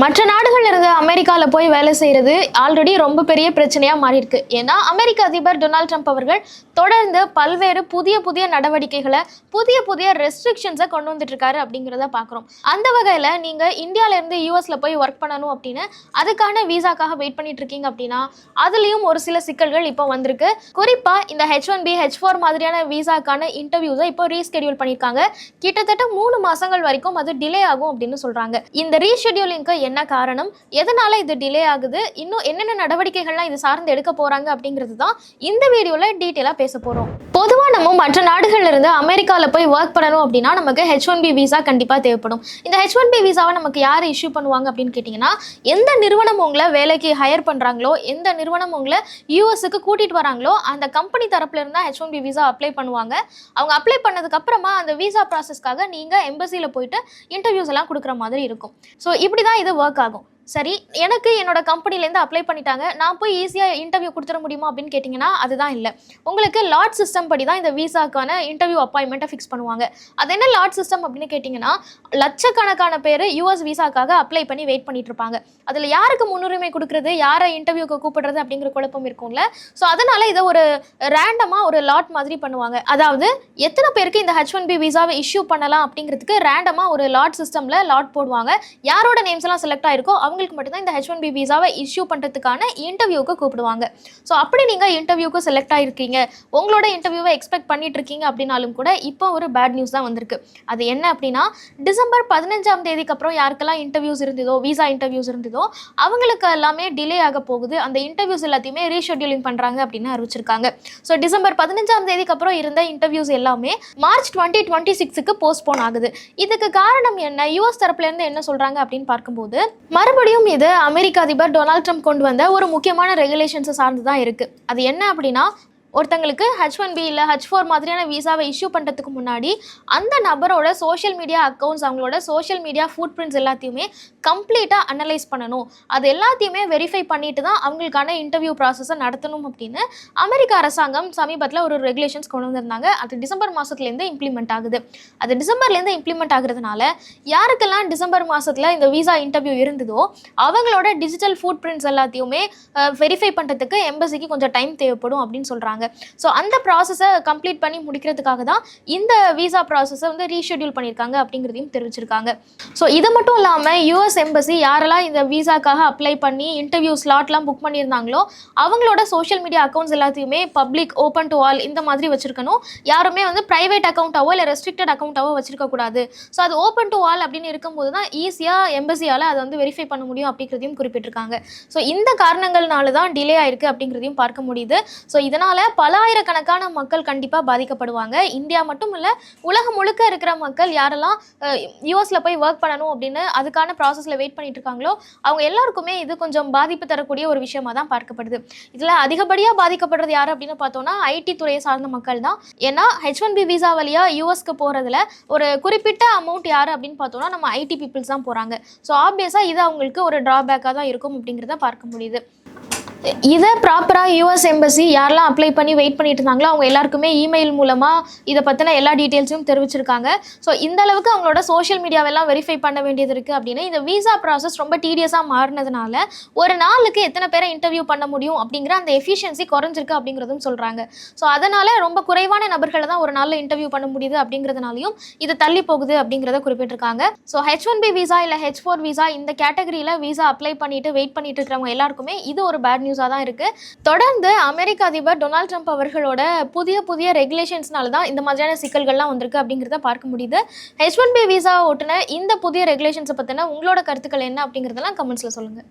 மற்ற நாடுகள் இருந்து அமெரிக்காவில் போய் வேலை செய்கிறது ஆல்ரெடி ரொம்ப பெரிய பிரச்சனையாக மாறியிருக்கு. ஏன்னா அமெரிக்க அதிபர் டொனால்ட் ட்ரம்ப் அவர்கள் தொடர்ந்து பல்வேறு புதிய புதிய நடவடிக்கைகளை புதிய புதிய ரெஸ்ட்ரிக்ஷன்ஸை கொண்டு வந்துட்டு இருக்காரு அப்படிங்கிறத பார்க்குறோம் அந்த வகையில் நீங்கள் இந்தியாவிலேருந்து யூஎஸில் போய் ஒர்க் பண்ணணும் அப்படின்னு அதுக்கான வீசாக்காக வெயிட் பண்ணிட்டு இருக்கீங்க அப்படின்னா அதுலேயும் ஒரு சில சிக்கல்கள் இப்போ வந்திருக்கு. குறிப்பாக இந்த H one B H four மாதிரியான வீசாக்கான இன்டர்வியூஸை இப்போ ரீஸ்கெடியூல் பண்ணியிருக்காங்க. கிட்டத்தட்ட மூணு மாதங்கள் வரைக்கும் அது டிலே ஆகும் அப்படின்னு சொல்கிறாங்க இந்த ரீஷெடியூலிங்க்கு என்ன காரணம்? எதனால் இது டிலே ஆகுது? இன்னும் என்னென்ன நடவடிக்கைகள்லாம் இது சார்ந்து எடுக்க போகிறாங்க அப்படிங்கிறது தான் இந்த வீடியோவில் டீட்டெயிலாக பேச போகிறோம் பொதுவாக நம்ம மற்ற நாடுகளில் இருந்து அமெரிக்காவில் போய் ஒர்க் பண்ணணும் அப்படின்னா நமக்கு ஹெச் ஒன் பி விசா கண்டிப்பாக தேவைப்படும். இந்த ஹெச் ஒன் பி விசாவை நமக்கு யார் இஷ்யூ பண்ணுவாங்க அப்படின்னு கேட்டிங்கன்னா எந்த நிறுவனம் உங்களை வேலைக்கு ஹையர் பண்ணுறாங்களோ எந்த நிறுவனம் உங்களை யூஎஸ்க்கு கூட்டிகிட்டு வராங்களோ அந்த கம்பெனி தரப்புல இருந்தால் H one B visa apply பண்ணுவாங்க. அவங்க அப்ளை பண்ணதுக்கப்புறமா அந்த விசா ப்ராசஸ்க்காக நீங்கள் எம்பசியில் போயிட்டு இன்டர்வியூஸ் எல்லாம் கொடுக்குற மாதிரி இருக்கும். ஸோ இப்படி தான் இது ஒர்க் ஆகும். சரி எனக்கு என்னோட கம்பெனிலேருந்து அப்ளை பண்ணிட்டாங்க. நான் போய் ஈஸியாக இன்டர்வியூ கொடுத்துட முடியுமா அப்படின்னு கேட்டிங்கன்னா அதுதான் இல்லை. உங்களுக்கு லாட் சிஸ்டம் படி தான் இந்த விசாக்கான இன்டர்வியூ அப்பாயின்மெண்ட்டை ஃபிக்ஸ் பண்ணுவாங்க. அது என்ன லாட் சிஸ்டம் அப்படின்னு கேட்டிங்கன்னா லட்சக்கணக்கான பேர் யூஎஸ் விசாக்காக அப்ளை பண்ணி வெயிட் பண்ணிட்டு இருப்பாங்க. அதில் யாருக்கு முன்னுரிமை கொடுக்குறது யாரை இன்டர்வியூக்கு கூப்பிடுறது அப்படிங்கிற குழப்பம் இருக்கும்ல. ஸோ அதனால் இதை ஒரு ரேண்டமாக ஒரு லாட் மாதிரி பண்ணுவாங்க. அதாவது எத்தனை பேருக்கு இந்த ஹெச் ஒன் பி விசாவை இஷ்யூ பண்ணலாம் அப்படிங்கிறதுக்கு ரேண்டமாக ஒரு லாட் சிஸ்டமில் லாட் போடுவாங்க. யாரோட நேம்ஸ் எல்லாம் செலக்ட் ஆயிருக்கோ அவங்களுக்கு மட்டும்தான் இந்த ஹெச் ஒன் பி விசாவை இஷ்யூ பண்ணுறதுக்கான இன்டர்வியூக்கு கூப்பிடுவாங்க. ஸோ அப்படி நீங்கள் இன்டர்வியூக்கு செலக்ட் ஆகிருக்கீங்க உங்களோட இன்டர்வியூவை எக்ஸ்பெக்ட் பண்ணிட்டு இருக்கீங்க அப்படின்னாலும் கூட இப்போ ஒரு பேட் நியூஸ் தான் வந்திருக்கு. அது என்ன அப்படின்னா டிசம்பர் பதினஞ்சாம் தேதிக்கு அப்புறம் யாருக்கெல்லாம் இன்டர்வியூஸ் இருந்ததோ விசா இன்டர்வியூஸ் இருந்ததோ அவங்களுக்கு எல்லாமே டிலே ஆக போகுது. அந்த இன்டர்வியூஸ் எல்லாத்தையுமே ரீஷெட்யூலிங் பண்ணுறாங்க அப்படின்னு அறிவிச்சிருக்காங்க. ஸோ டிசம்பர் பதினஞ்சாம் தேதிக்கு அப்புறம் இருந்த இன்டர்வியூஸ் எல்லாமே மார்ச் டுவெண்ட்டி டுவெண்ட்டி சிக்ஸுக்கு போஸ்ட்போன் ஆகுது. இதுக்கு காரணம் என்ன? யூஎஸ் தரப்புலேருந்து என்ன சொல்கிறாங்க அப்படின்னு பார்க்கும்போது மறுபடியும் இது அமெரிக்க அதிபர் டொனால்ட் ட்ரம்ப் கொண்டு வந்த ஒரு முக்கியமான ரெகுலேஷன்ஸை சார்ந்து தான் இருக்குது அது என்ன அப்படின்னா ஒருத்தங்களுக்கு ஹெச் ஒன் பி இல்லை ஹச் ஃபோர் மாதிரியான விசாவை இஷ்யூ பண்ணுறதுக்கு முன்னாடி அந்த நபரோட சோஷியல் மீடியா அக்கௌண்ட்ஸ் அவங்களோட சோஷியல் மீடியா ஃபுட் பிரிண்ட்ஸ் எல்லாத்தையுமே கம்ப்ளீட்டாக அனலைஸ் பண்ணணும். அது எல்லாத்தையுமே வெரிஃபை பண்ணிட்டு தான் அவங்களுக்கான இன்டர்வியூ ப்ராசஸை நடத்தணும் அப்படின்னு அமெரிக்க அரசாங்கம் சமீபத்தில் ஒரு ரெகுலேஷன்ஸ் கொண்டு வந்திருந்தாங்க. அது டிசம்பர் மாதத்துலேருந்து இம்ப்ளிமெண்ட் ஆகுது. அது டிசம்பர்லேருந்து இம்ப்ளிமெண்ட் ஆகுறதுனால யாருக்கெல்லாம் டிசம்பர் மாதத்தில் இந்த விசா இன்டர்வியூ இருந்ததோ அவங்களோட டிஜிட்டல் ஃபுட் பிரிண்ட்ஸ் எல்லாத்தையுமே வெரிஃபை பண்ணுறதுக்கு எம்பசிக்கு கொஞ்சம் டைம் தேவைப்படும் அப்படின்னு சொல்கிறாங்க ஸோ அந்த ப்ராசஸை கம்ப்ளீட் பண்ணி முடிக்கிறதுக்காக தான் இந்த விசா ப்ராசஸை வந்து ரீஷெட்யூல் பண்ணியிருக்காங்க அப்படிங்கிறதையும் தெரிவிச்சிருக்காங்க. ஸோ இது மட்டும் இல்லாமல் யூஎஸ் எம்பசி யாரெல்லாம் இந்த விசாக்காக அப்ளை பண்ணி இன்டர்வியூ ஸ்லாட்லாம் புக் பண்ணியிருந்தாங்களோ அவங்களோட சோஷியல் மீடியா அக்கௌண்ட்ஸ் எல்லாத்தையுமே பப்ளிக் ஓப்பன் டு ஆல் இந்த மாதிரி வச்சுருக்கணும். யாருமே வந்து ப்ரைவேட் அக்கௌண்ட்டாவோ இல்லை ரெஸ்ட்ரிக்டட் அக்கௌண்ட்டாவோ வச்சுருக்கக்கூடாது ஸோ அது ஓப்பன் டு ஆல் அப்படின்னு இருக்கும்போது தான் ஈஸியாக எம்பசியால் அதை வந்து வெரிஃபை பண்ண முடியும் அப்படிங்கிறதையும் குறிப்பிட்டிருக்காங்க. ஸோ இந்த காரணங்கள்னால தான் டிலே ஆயிருக்கு அப்படிங்கிறதையும் பார்க்க முடியுது. ஸோ இதனால் பலாயிரக்கணக்கான மக்கள் கண்டிப்பாக பாதிக்கப்படுவாங்க. இந்தியா மட்டும் இல்லை உலகம் முழுக்க இருக்கிற மக்கள் யாரெல்லாம் யூஎஸில் போய் ஒர்க் பண்ணணும் அப்படின்னு அதுக்கான ப்ராசஸில் வெயிட் பண்ணிட்டு இருக்காங்களோ அவங்க எல்லாருக்குமே இது கொஞ்சம் பாதிப்பு தரக்கூடிய ஒரு விஷயமா தான் பார்க்கப்படுது. இதில் அதிகப்படியாக பாதிக்கப்படுறது யார் அப்படின்னு பார்த்தோம்னா ஐடி துறையை சார்ந்த மக்கள் தான். ஏன்னா ஹெச் ஒன் பி விசா வழியாக யூஎஸ்க்கு போகிறதுல ஒரு குறிப்பிட்ட அமௌண்ட் யார் அப்படின்னு பார்த்தோம்னா நம்ம ஐடி பீப்புள்ஸ் தான் போகிறாங்க ஸோ ஆப்வியஸாக இது அவங்களுக்கு ஒரு ட்ராபேக்காக தான் இருக்கும் அப்படிங்கிறத பார்க்க முடியுது. இதை ப்ராப்பராக யூஎஸ் எம்பசி யாரெல்லாம் அப்ளை பண்ணி வெயிட் பண்ணிட்டு இருந்தாங்களோ அவங்க எல்லாருக்குமே இமெயில் மூலமாக இதை பற்றின எல்லா டீட்டெயில்ஸும் தெரிவிச்சிருக்காங்க. ஸோ இந்த அளவுக்கு அவங்களோட சோஷியல் மீடியாவெல்லாம் வெரிஃபை பண்ண வேண்டியது இருக்குது அப்படின்னு இந்த விசா ப்ராசஸ் ரொம்ப டீடியஸாக மாறினதுனால ஒரு நாளுக்கு எத்தனை பேரை இன்டர்வியூ பண்ண முடியும் அப்படிங்கிற அந்த எஃபிஷியன்சி குறைஞ்சிருக்கு அப்படிங்கிறதும் சொல்கிறாங்க ஸோ அதனால் ரொம்ப குறைவான நபர்களை தான் ஒரு நாளில் இன்டர்வியூ பண்ண முடியுது அப்படிங்கிறதுனாலையும் இது தள்ளி போகுது அப்படிங்கிறத குறிப்பிட்டிருக்காங்க. So H one B visa இல்லை ஹெச் ஃபோர் விசா இந்த கேட்டகரியில் விசா அப்ளை பண்ணிட்டு வெயிட் பண்ணிட்டு இருக்கிறவங்க எல்லாருக்குமே இது ஒரு பேட் நியூஸாக தான் இருக்குது தொடர்ந்து அமெரிக்க அதிபர் டொனால்ட் ட்ரம்ப் அவர்களோட புதிய புதிய ரெகுலேஷன்ஸ்னால தான் இந்த மாதிரியான சிக்கல்கள்லாம் வந்திருக்கு அப்படிங்கிறத பார்க்க முடியுது. ஹெச் ஒன் பி விசா ஓட்டுன இந்த புதிய ரெகுலேஷன்ஸை பற்றின உங்களோட கருத்துக்கள் என்ன அப்படிங்கிறதெல்லாம் கமெண்ட்ஸில் சொல்லுங்கள்